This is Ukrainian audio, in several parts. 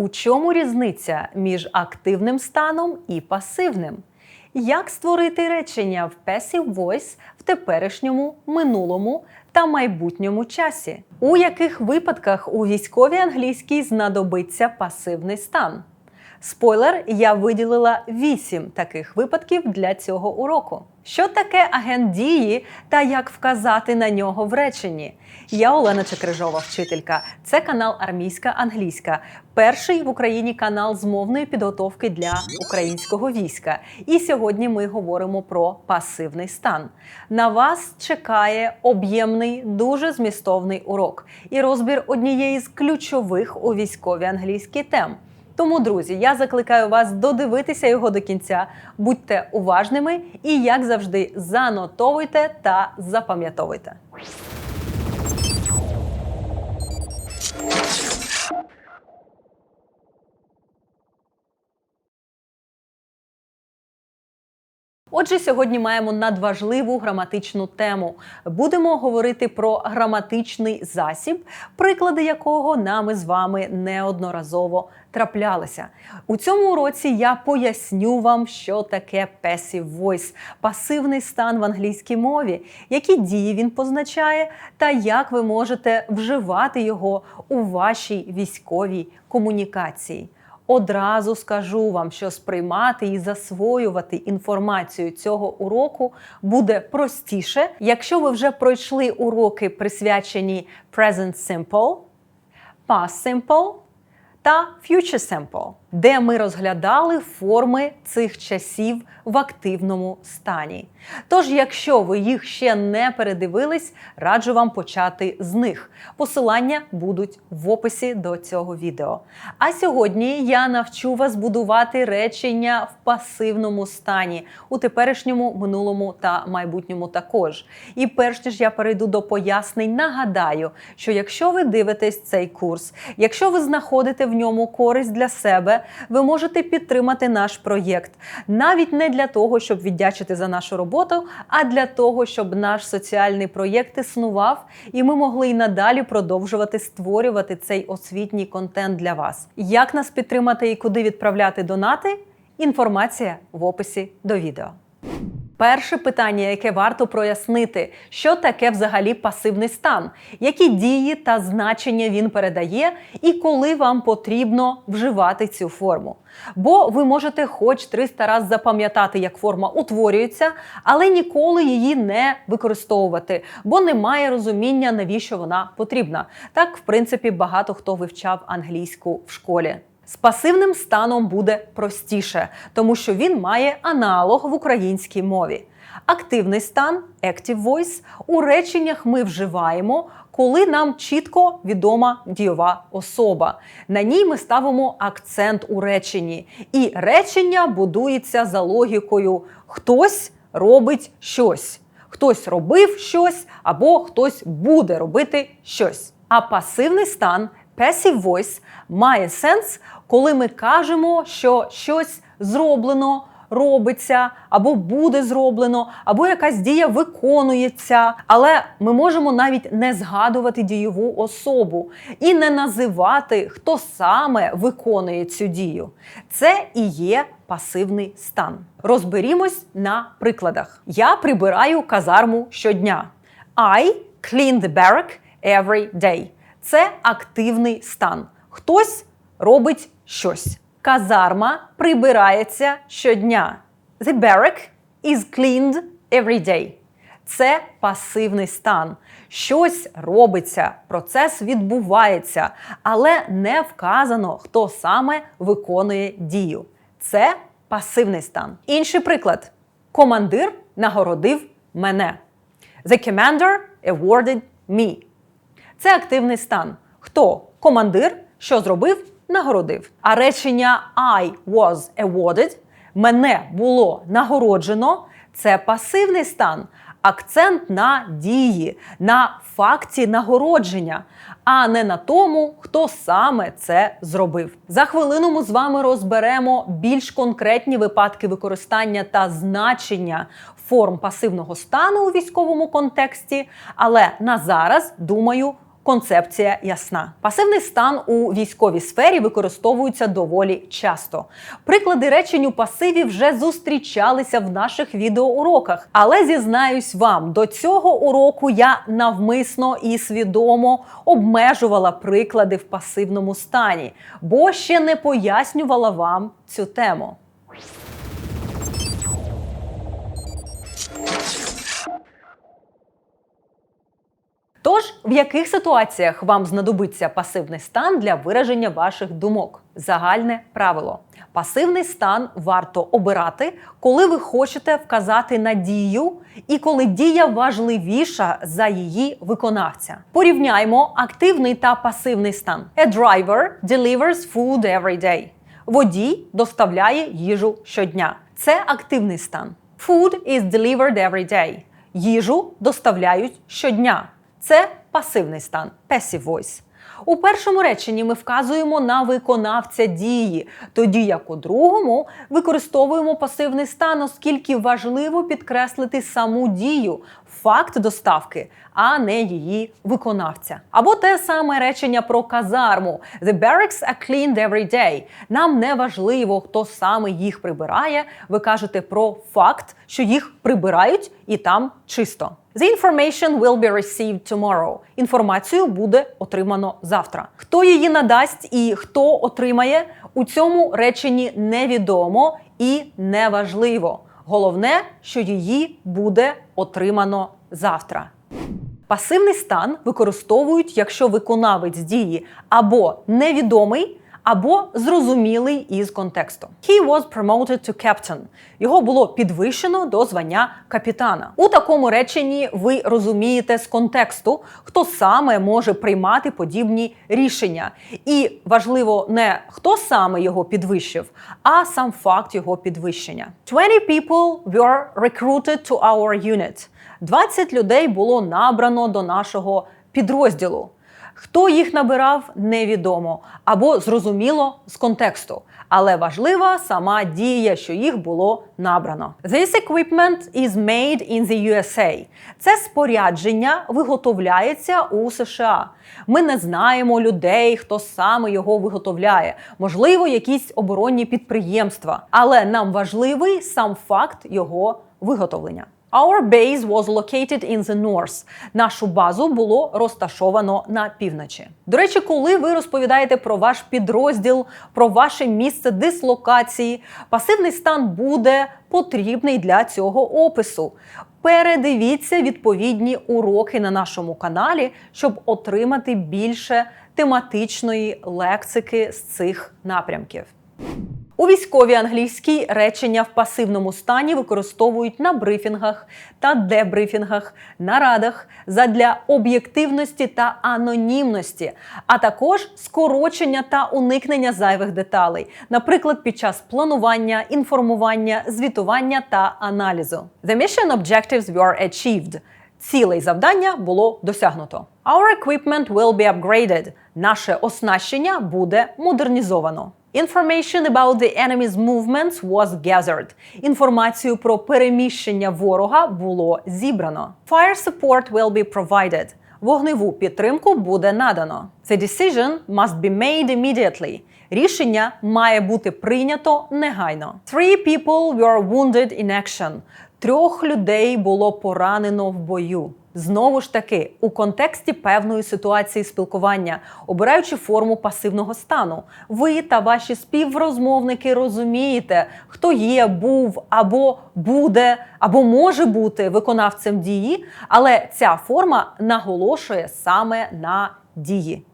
У чому різниця між активним станом і пасивним? Як створити речення в passive voice в теперішньому, минулому та майбутньому часі? У яких випадках у військовій англійській знадобиться пасивний стан? Спойлер, я виділила 8 таких випадків для цього уроку. Що таке агент дії та як вказати на нього в реченні? Я Олена Чекрижова, вчителька. Це канал Армійська Англійська, перший в Україні канал з мовної підготовки для українського війська. І сьогодні ми говоримо про пасивний стан. На вас чекає об'ємний, дуже змістовний урок і розбір однієї з ключових у військовій англійській тем. Тому, друзі, я закликаю вас додивитися його до кінця. Будьте уважними і, як завжди, занотовуйте та запам'ятовуйте. Отже, сьогодні маємо надважливу граматичну тему. Будемо говорити про граматичний засіб, приклади якого нами з вами неодноразово траплялися. У цьому уроці я поясню вам, що таке passive voice – пасивний стан в англійській мові, які дії він позначає, та як ви можете вживати його у вашій військовій комунікації. Одразу скажу вам, що сприймати і засвоювати інформацію цього уроку буде простіше, якщо ви вже пройшли уроки, присвячені Present Simple, Past Simple та Future Simple, де ми розглядали форми цих часів в активному стані. Тож, якщо ви їх ще не передивились, раджу вам почати з них. Посилання будуть в описі до цього відео. А сьогодні я навчу вас будувати речення в пасивному стані у теперішньому, минулому та майбутньому також. І перш ніж я перейду до пояснень, нагадаю, що якщо ви дивитесь цей курс, якщо ви знаходите в ньому користь для себе, ви можете підтримати наш проєкт навіть не для того, щоб віддячити за нашу роботу, а для того, щоб наш соціальний проєкт існував, і ми могли й надалі продовжувати створювати цей освітній контент для вас. Як нас підтримати і куди відправляти донати? Інформація в описі до відео. Перше питання, яке варто прояснити, що таке взагалі пасивний стан, які дії та значення він передає, і коли вам потрібно вживати цю форму. Бо ви можете хоч 300 раз запам'ятати, як форма утворюється, але ніколи її не використовувати, бо немає розуміння, навіщо вона потрібна. Так, в принципі, багато хто вивчав англійську в школі. З пасивним станом буде простіше, тому що він має аналог в українській мові. Активний стан active voice у реченнях ми вживаємо, коли нам чітко відома дійова особа. На ній ми ставимо акцент у реченні, і речення будується за логікою хтось робить щось, хтось робив щось або хтось буде робити щось. А пасивний стан passive voice має сенс, коли ми кажемо, що щось зроблено, робиться, або буде зроблено, або якась дія виконується. Але ми можемо навіть не згадувати дієву особу і не називати, хто саме виконує цю дію. Це і є пасивний стан. Розберімось на прикладах. Я прибираю казарму щодня. I clean the barrack every day. Це активний стан. Хтось робить щось. Казарма прибирається щодня. The barrack is cleaned every day. Це пасивний стан. Щось робиться, процес відбувається, але не вказано, хто саме виконує дію. Це пасивний стан. Інший приклад: командир нагородив мене. The commander awarded me. Це активний стан. Хто командир, що зробив, нагородив. А речення I was awarded мене було нагороджено. Це пасивний стан. Акцент на дії, на факті нагородження, а не на тому, хто саме це зробив. За хвилину ми з вами розберемо більш конкретні випадки використання та значення форм пасивного стану у військовому контексті. Але на зараз, думаю, Концепція ясна. Пасивний стан у військовій сфері використовується доволі часто. Приклади речень у пасиві вже зустрічалися в наших відеоуроках. Але зізнаюсь вам, до цього уроку я навмисно і свідомо обмежувала приклади в пасивному стані, бо ще не пояснювала вам цю тему. Тож, в яких ситуаціях вам знадобиться пасивний стан для вираження ваших думок? Загальне правило: пасивний стан варто обирати, коли ви хочете вказати на дію і коли дія важливіша за її виконавця. Порівняймо активний та пасивний стан. A driver delivers food every day. Водій доставляє їжу щодня. Це активний стан. Food is delivered every day. Їжу доставляють щодня. Це пасивний стан, passive voice. У першому реченні ми вказуємо на виконавця дії, тоді як у другому використовуємо пасивний стан, оскільки важливо підкреслити саму дію, факт доставки, а не її виконавця. Або те саме речення про казарму: The barracks are cleaned every day. Нам не важливо, хто саме їх прибирає. Ви кажете про факт, що їх прибирають і там чисто. The information will be received tomorrow. Інформацію буде отримано завтра. Хто її надасть і хто отримає у цьому реченні невідомо і неважливо. Головне, що її буде отримано завтра. Пасивний стан використовують, якщо виконавець дії або невідомий, або зрозумілий із контексту. He was promoted to captain. Його було підвищено до звання капітана. У такому реченні ви розумієте з контексту, хто саме може приймати подібні рішення. І важливо не хто саме його підвищив, а сам факт його підвищення. 20 people were recruited to our unit. 20 людей було набрано до нашого підрозділу. Хто їх набирав, невідомо або зрозуміло з контексту. Але важлива сама дія, що їх було набрано. This equipment is made in the USA. Це спорядження виготовляється у США. Ми не знаємо людей, хто саме його виготовляє. Можливо, якісь оборонні підприємства. Але нам важливий сам факт його виготовлення. Our base was located in the north. Нашу базу було розташовано на півночі. До речі, коли ви розповідаєте про ваш підрозділ, про ваше місце дислокації, пасивний стан буде потрібний для цього опису. Передивіться відповідні уроки на нашому каналі, щоб отримати більше тематичної лексики з цих напрямків. У військовій англійській речення в пасивному стані використовують на брифінгах та дебрифінгах, нарадах задля об'єктивності та анонімності, а також скорочення та уникнення зайвих деталей, наприклад, під час планування, інформування, звітування та аналізу. The mission objectives were achieved. Цілей завдання було досягнуто. Our equipment will be upgraded. Наше оснащення буде модернізовано. The enemy's movements was gathered. Інформацію про переміщення ворога було зібрано. Support will be provided. Вогневу підтримку буде надано. The decision must be made immediately. Рішення має бути прийнято негайно. Were wounded in action. Трьох людей було поранено в бою. Знову ж таки, у контексті певної ситуації спілкування, обираючи форму пасивного стану, ви та ваші співрозмовники розумієте, хто є, був або буде, або може бути виконавцем дії, але ця форма наголошує саме на дії.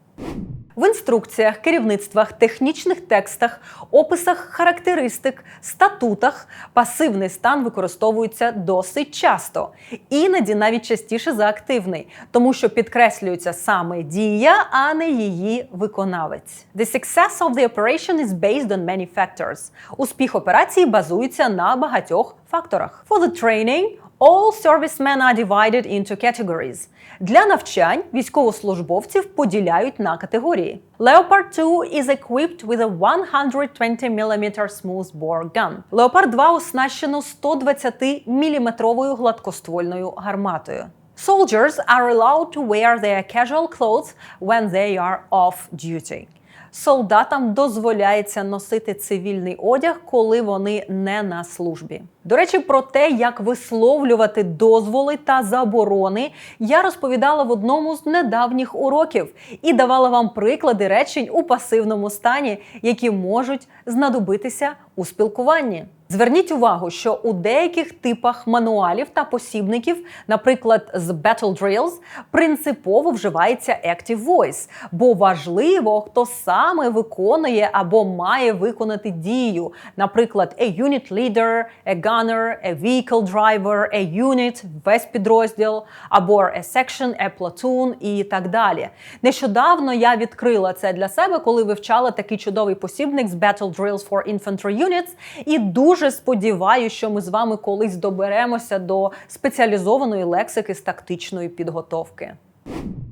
В інструкціях, керівництвах, технічних текстах, описах характеристик, статутах пасивний стан використовується досить часто, іноді навіть частіше за активний, тому що підкреслюється саме дія, а не її виконавець. The success of the operation is based on many factors. Успіх операції базується на багатьох факторах. For the training, All servicemen are divided into categories. Для навчань військовослужбовців поділяють на категорії. Leopard 2 is equipped with a 120 mm smooth bore gun. Leopard 2 оснащено 120 мм гладкоствольною гарматою. Soldiers are allowed to wear their casual clothes when they are off duty. Солдатам дозволяється носити цивільний одяг, коли вони не на службі. До речі, про те, як висловлювати дозволи та заборони, я розповідала в одному з недавніх уроків і давала вам приклади речень у пасивному стані, які можуть знадобитися у спілкуванні. Зверніть увагу, що у деяких типах мануалів та посібників, наприклад, з Battle Drills, принципово вживається Active Voice, бо важливо, хто саме виконує або має виконати дію. Наприклад, a unit leader, a gunner, a vehicle driver, a unit, весь підрозділ, або a section, a platoon і так далі. Нещодавно я відкрила це для себе, коли вивчала такий чудовий посібник з Battle Drills for Infantry Units, і дуже дуже сподіваюся, що ми з вами колись доберемося до спеціалізованої лексики з тактичної підготовки.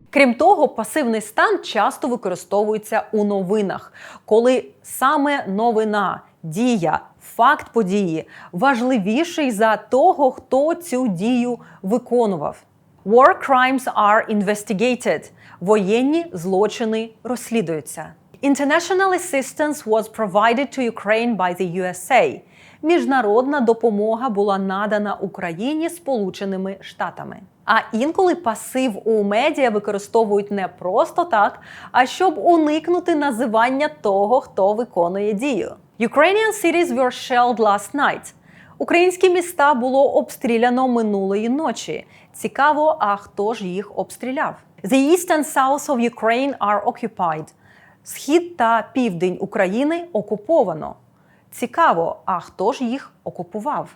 Крім того, пасивний стан часто використовується у новинах, коли саме новина, дія, факт події важливіший за того, хто цю дію виконував. War crimes are investigated. Воєнні злочини розслідуються. International assistance was provided to Ukraine by the USA міжнародна допомога була надана Україні Сполученими Штатами. А інколи пасив у медіа використовують не просто так, а щоб уникнути називання того, хто виконує дію. Ukrainian cities were shelled last night. Українські міста було обстріляно минулої ночі. Цікаво, а хто ж їх обстріляв? The east and south of Ukraine are occupied. Схід та південь України окуповано. Цікаво, а хто ж їх окупував?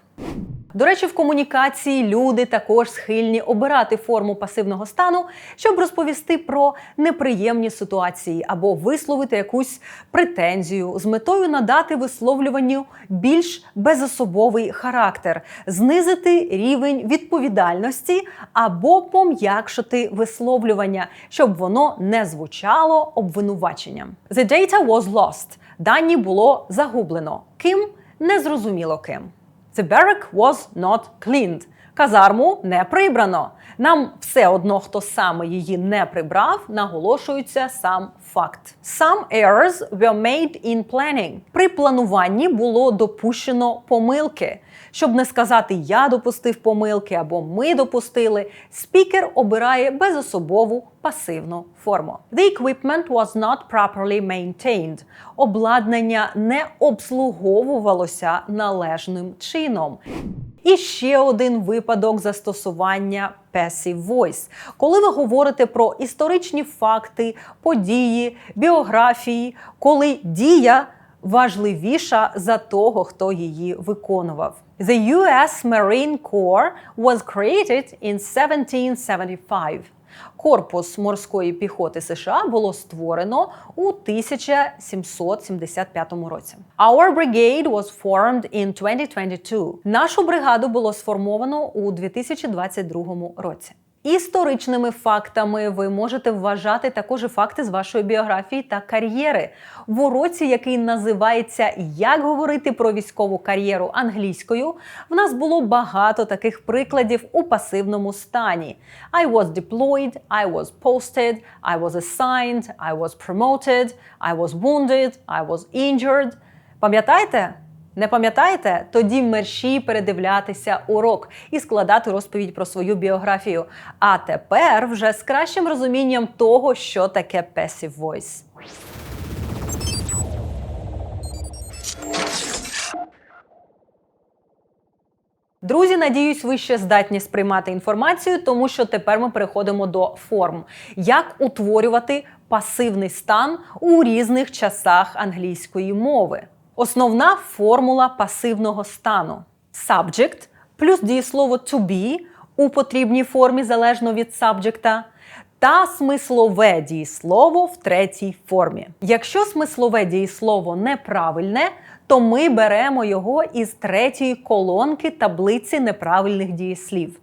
До речі, в комунікації люди також схильні обирати форму пасивного стану, щоб розповісти про неприємні ситуації або висловити якусь претензію з метою надати висловлюванню більш безособовий характер, знизити рівень відповідальності або пом'якшити висловлювання, щоб воно не звучало обвинуваченням. The data was lost. Дані було загублено. Ким незрозуміло ким. The barrack was not cleaned. Казарму не прибрано. Нам все одно, хто саме її не прибрав, наголошується сам факт. Some errors were made in planning. При плануванні було допущено помилки. Щоб не сказати я допустив помилки або ми допустили, спікер обирає безособову пасивну форму. The equipment was not properly maintained. Обладнання не обслуговувалося належним чином. І ще один випадок застосування passive voice. Коли ви говорите про історичні факти, події, біографії, коли дія важливіша за того, хто її виконував. The US Marine Corps was created in 1775. Корпус морської піхоти США було створено у 1775 році. Our brigade was formed in 2022. Нашу бригаду було сформовано у 2022 році. Історичними фактами ви можете вважати також факти з вашої біографії та кар'єри в уроці, який називається Як говорити про військову кар'єру англійською. В нас було багато таких прикладів у пасивному стані: I was deployed, I was posted, I was assigned, I was promoted, I was wounded, I was injured. Пам'ятаєте? Не пам'ятаєте? Тоді мерщій передивлятися урок і складати розповідь про свою біографію. А тепер вже з кращим розумінням того, що таке passive voice. Друзі, надіюсь, ви ще здатні сприймати інформацію, тому що тепер ми переходимо до форм. Як утворювати пасивний стан у різних часах англійської мови? Основна формула пасивного стану subject плюс дієслово to be у потрібній формі залежно від сабджекта, та смислове дієслово в третій формі. Якщо смислове дієслово неправильне, то ми беремо його із третьої колонки таблиці неправильних дієслів.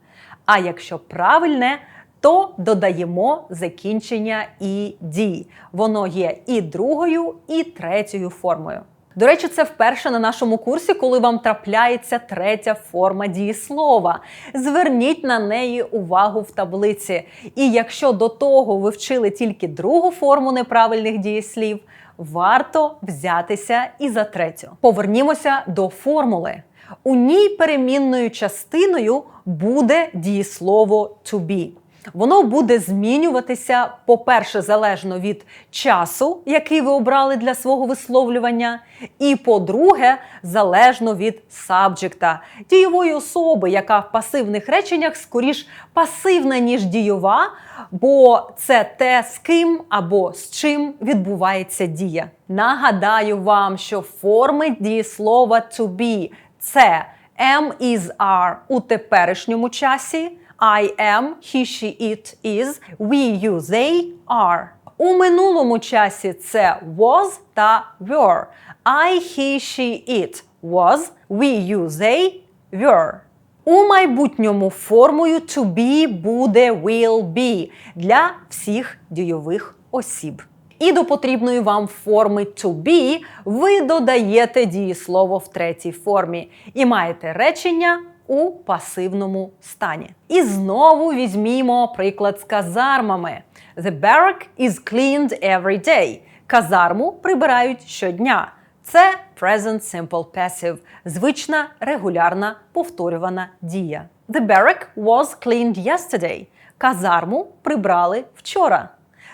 А якщо правильне, то додаємо закінчення і дій. Воно є і другою, і третьою формою. До речі, це вперше на нашому курсі, коли вам трапляється третя форма дієслова. Зверніть на неї увагу в таблиці. І якщо до того ви вчили тільки другу форму неправильних дієслів, варто взятися і за третю. Повернімося до формули. У ній перемінною частиною буде дієслово to be. Воно буде змінюватися, по-перше, залежно від часу, який ви обрали для свого висловлювання, і по-друге, залежно від сабджекта, дієвої особи, яка в пасивних реченнях скоріш пасивна, ніж дієва, бо це те, з ким або з чим відбувається дія. Нагадаю вам, що форми дієслова to be – це am, is, are у теперішньому часі. I am, he, she, it, is, we, you, they, are. У минулому часі це was та were. I, he, she, it was, we, you, they, were. У майбутньому формою to be буде will be для всіх дійових осіб. І до потрібної вам форми to be ви додаєте дієслово в третій формі і маєте речення у пасивному стані. І знову візьмімо приклад з казармами. The barrack is cleaned every day. Казарму прибирають щодня. Це present simple passive, звична регулярна повторювана дія. The barrack was cleaned yesterday. Казарму прибрали вчора.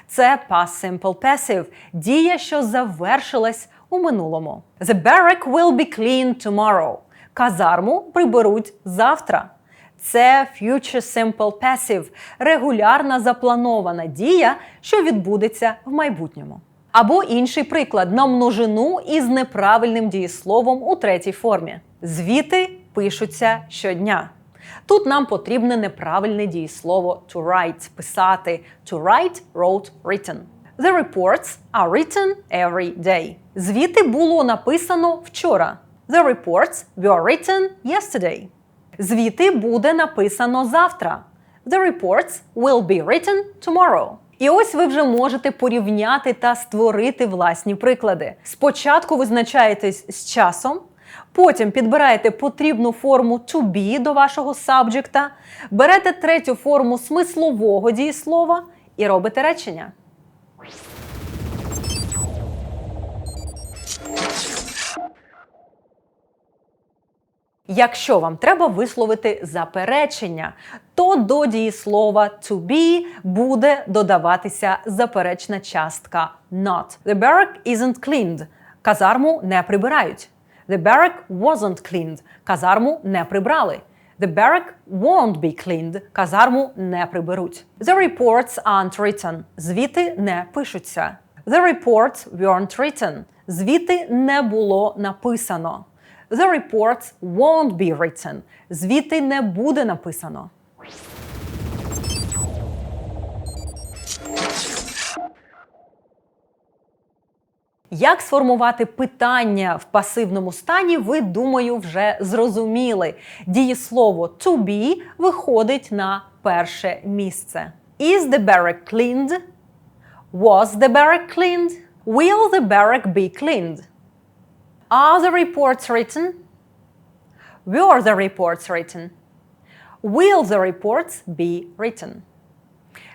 Це past simple passive – дія, що завершилась у минулому. The barrack will be cleaned tomorrow. Казарму приберуть завтра. Це future simple passive – регулярна запланована дія, що відбудеться в майбутньому. Або інший приклад на множину із неправильним дієсловом у третій формі. Звіти пишуться щодня. Тут нам потрібне неправильне дієслово to write – писати. To write – wrote, written. The reports are written every day. Звіти було написано вчора. The reports were written yesterday. Звіти буде написано завтра. The reports will be written tomorrow. І ось ви вже можете порівняти та створити власні приклади. Спочатку визначаєтесь з часом, потім підбираєте потрібну форму to be до вашого сабджекта, берете третю форму смислового дієслова і робите речення. Якщо вам треба висловити заперечення, то до дієслова to be буде додаватися заперечна частка not. The barrack isn't cleaned. Казарму не прибирають. The barrack wasn't cleaned. Казарму не прибрали. The barrack won't be cleaned. Казарму не приберуть. The reports aren't written. Звіти не пишуться. The reports weren't written. Звіти не було написано. The reports won't be written. Звіти не буде написано. Як сформувати питання в пасивному стані, ви, думаю, вже зрозуміли. Дієслово to be виходить на перше місце. Is the barrack cleaned? Was the barrack cleaned? Will the barrack be cleaned? Are the reports written? Were the reports written? Will the reports be written?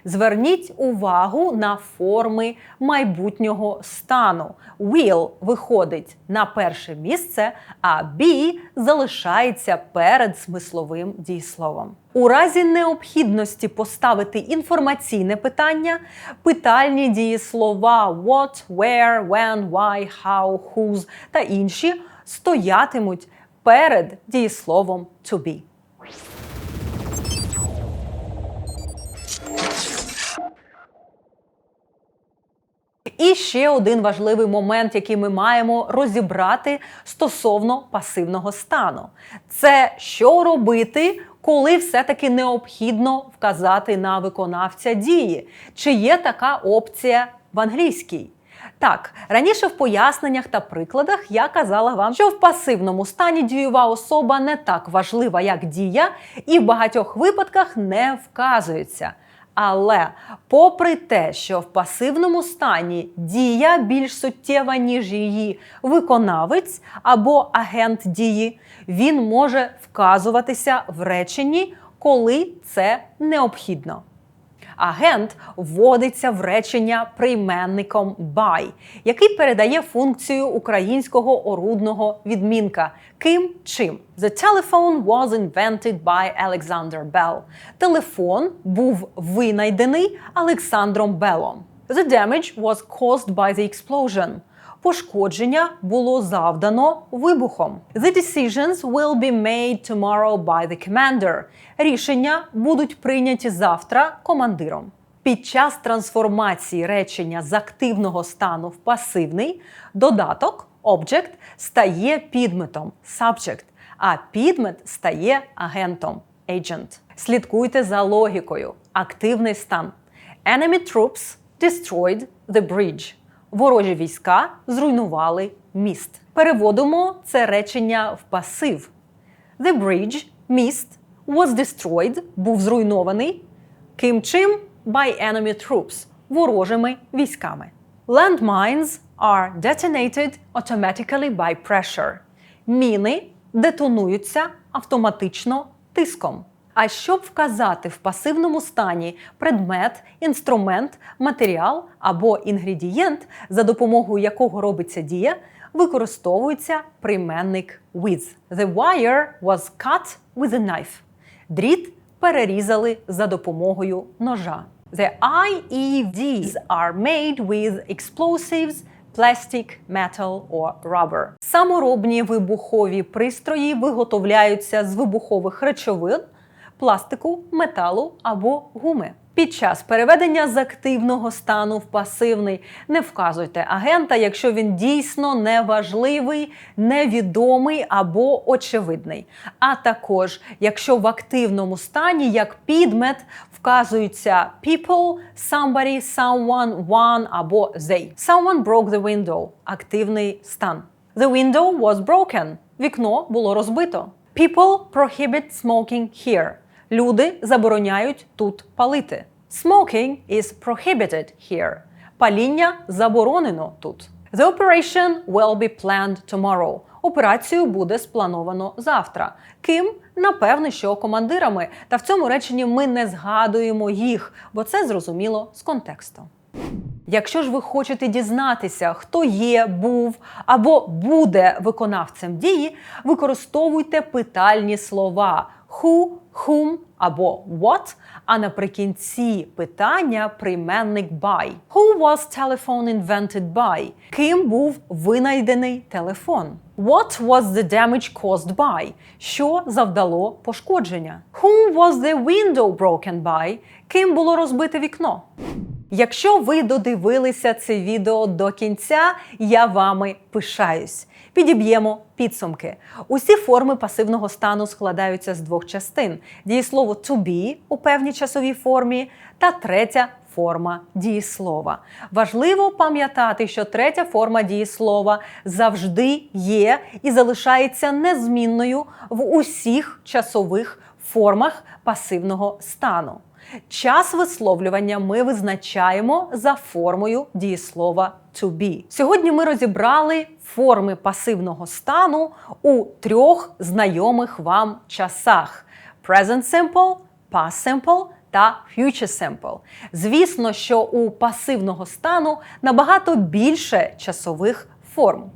Зверніть увагу на форми майбутнього стану. Will виходить на перше місце, а be залишається перед смисловим дієсловом. У разі необхідності поставити інформаційне питання, питальні дієслова what, where, when, why, how, whose та інші стоятимуть перед дієсловом to be. І ще один важливий момент, який ми маємо розібрати стосовно пасивного стану, це що робити, коли все-таки необхідно вказати на виконавця дії. Чи є така опція в англійській? Так, раніше в поясненнях та прикладах я казала вам, що в пасивному стані дієва особа не так важлива, як дія, і в багатьох випадках не вказується. Але попри те, що в пасивному стані дія більш суттєва, ніж її виконавець або агент дії, він може вказуватися в реченні, коли це необхідно. Агент вводиться в речення прийменником by, який передає функцію українського орудного відмінка ким чим. The telephone was invented by Alexander Bell. Телефон був винайдений Олександром Белом. The damage was caused by the explosion. Пошкодження було завдано вибухом. The decisions will be made tomorrow by the commander. Рішення будуть прийняті завтра командиром. Під час трансформації речення з активного стану в пасивний додаток object стає підметом subject, а підмет стає агентом agent. Слідкуйте за логікою. Активний стан. Enemy troops destroyed the bridge. Ворожі війська зруйнували міст. Переводимо це речення в пасив. The bridge, міст, was destroyed, був зруйнований. Ким чим? By enemy troops, ворожими військами. Landmines are detonated automatically by pressure. Міни детонуються автоматично тиском. А щоб вказати в пасивному стані предмет, інструмент, матеріал або інгредієнт, за допомогою якого робиться дія, використовується прийменник with. The wire was cut with a knife. Дріт перерізали за допомогою ножа. The IEDs are made with explosives, plastic, metal or rubber. Саморобні вибухові пристрої виготовляються з вибухових речовин, пластику, металу або гуми. Під час переведення з активного стану в пасивний не вказуйте агента, якщо він дійсно неважливий, невідомий або очевидний. А також, якщо в активному стані як підмет вказуються people, somebody, someone, one або they. Someone broke the window активний стан. The window was broken. Вікно було розбито. People prohibit smoking here. Люди забороняють тут палити. Smoking is prohibited here. Паління заборонено тут. The operation will be planned tomorrow. Операцію буде сплановано завтра. Ким? Напевне, що командирами. Та в цьому реченні ми не згадуємо їх, бо це зрозуміло з контексту. Якщо ж ви хочете дізнатися, хто є, був або буде виконавцем дії, використовуйте питальні слова who, whom або what, а наприкінці питання прийменник by. Who was telephone invented by? Ким був винайдений телефон? What was the damage caused by? Що завдало пошкодження? Whom was the window broken by? Ким було розбите вікно? Якщо ви додивилися це відео до кінця, я вами пишаюсь. Підіб'ємо підсумки. Усі форми пасивного стану складаються з двох частин: дієслово to be у певній часовій формі та третя форма дієслова. Важливо пам'ятати, що третя форма дієслова завжди є і залишається незмінною в усіх часових формах пасивного стану. Час висловлювання ми визначаємо за формою дієслова to be. Сьогодні ми розібрали форми пасивного стану у трьох знайомих вам часах: present simple, past simple та future simple. Звісно, що у пасивного стану набагато більше часових форм.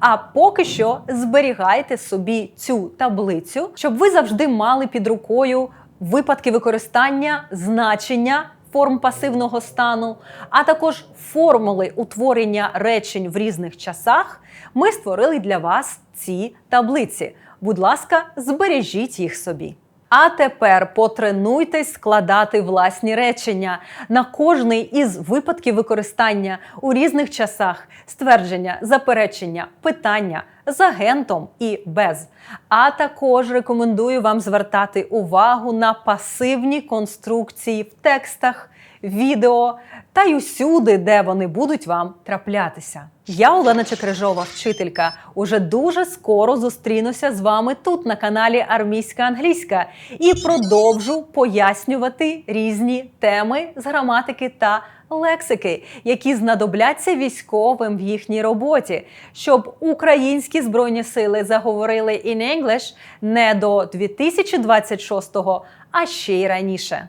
А поки що зберігайте собі цю таблицю, щоб ви завжди мали під рукою випадки використання значення форм пасивного стану, а також формули утворення речень в різних часах, ми створили для вас ці таблиці. Будь ласка, збережіть їх собі. А тепер потренуйтесь складати власні речення. На кожний із випадків використання у різних часах. Ствердження, заперечення, питання з агентом і без. А також рекомендую вам звертати увагу на пасивні конструкції в текстах, відео та й усюди, де вони будуть вам траплятися. Я Олена Чекрижова, вчителька. Уже дуже скоро зустрінуся з вами тут на каналі Армійська Англійська і продовжу пояснювати різні теми з граматики та лексики, які знадобляться військовим в їхній роботі, щоб українські збройні сили заговорили in English не до 2026-го, а ще й раніше.